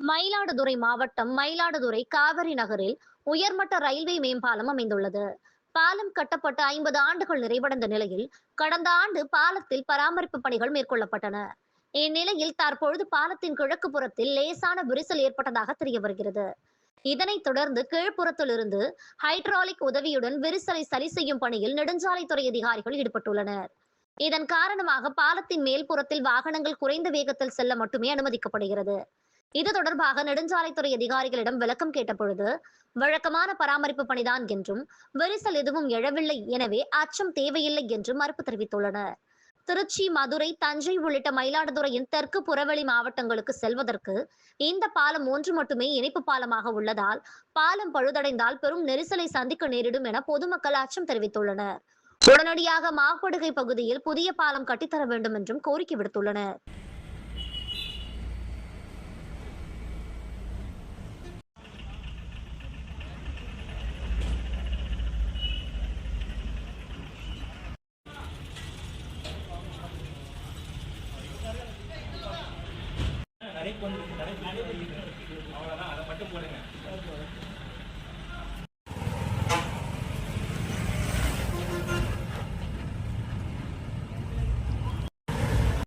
மயிலாடுதுறை மாவட்டம் மயிலாடுதுறை காவிரி நகரில் உயர்மட்ட ரயில்வே மேம்பாலம் அமைந்துள்ளது. பாலம் கட்டப்பட்ட ஐம்பது ஆண்டுகள் நிறைவடைந்த நிலையில் கடந்த ஆண்டு பாலத்தில் பராமரிப்பு பணிகள் மேற்கொள்ளப்பட்டன. இந்நிலையில் தற்பொழுது பாலத்தின் கிழக்கு புறத்தில் லேசான விரிசல் ஏற்பட்டதாக தெரிய வருகிறது. இதனைத் தொடர்ந்து கீழ்ப்புறத்திலிருந்து ஹைட்ராலிக் உதவியுடன் விரிசலை சரி செய்யும் பணியில் நெடுஞ்சாலைத்துறை அதிகாரிகள் ஈடுபட்டுள்ளனர். இதன் காரணமாக பாலத்தின் மேல்புறத்தில் வாகனங்கள் குறைந்த வேகத்தில் செல்ல மட்டுமே அனுமதிக்கப்படுகிறது. இது தொடர்பாக நெடுஞ்சாலைத்துறை அதிகாரிகளிடம் விளக்கம் கேட்டபொழுது வழக்கமான பராமரிப்பு பணிதான் என்றும் விரிசல் எதுவும் எழவில்லை எனவே அச்சம் தேவையில்லை என்று மறுப்பு தெரிவித்துள்ளனர். திருச்சி மதுரை தஞ்சை உள்ளிட்ட மயிலாடுதுறையின் தெற்கு புறவெளி மாவட்டங்களுக்கு செல்வதற்கு இந்த பாலம் ஒன்று மட்டுமே இணைப்பு பாலமாக உள்ளதால் பாலம் பழுதடைந்தால் பெரும் நெரிசலை சந்திக்க நேரிடும் என பொதுமக்கள் அச்சம் தெரிவித்துள்ளனர். உடனடியாக மாப்படுகை பகுதியில் புதிய பாலம் கட்டித்தர வேண்டும் என்றும் கோரிக்கை விடுத்துள்ளனர். நடை கொண்டு நடை அவ்வளோதான் அதை மட்டும் போடுங்க.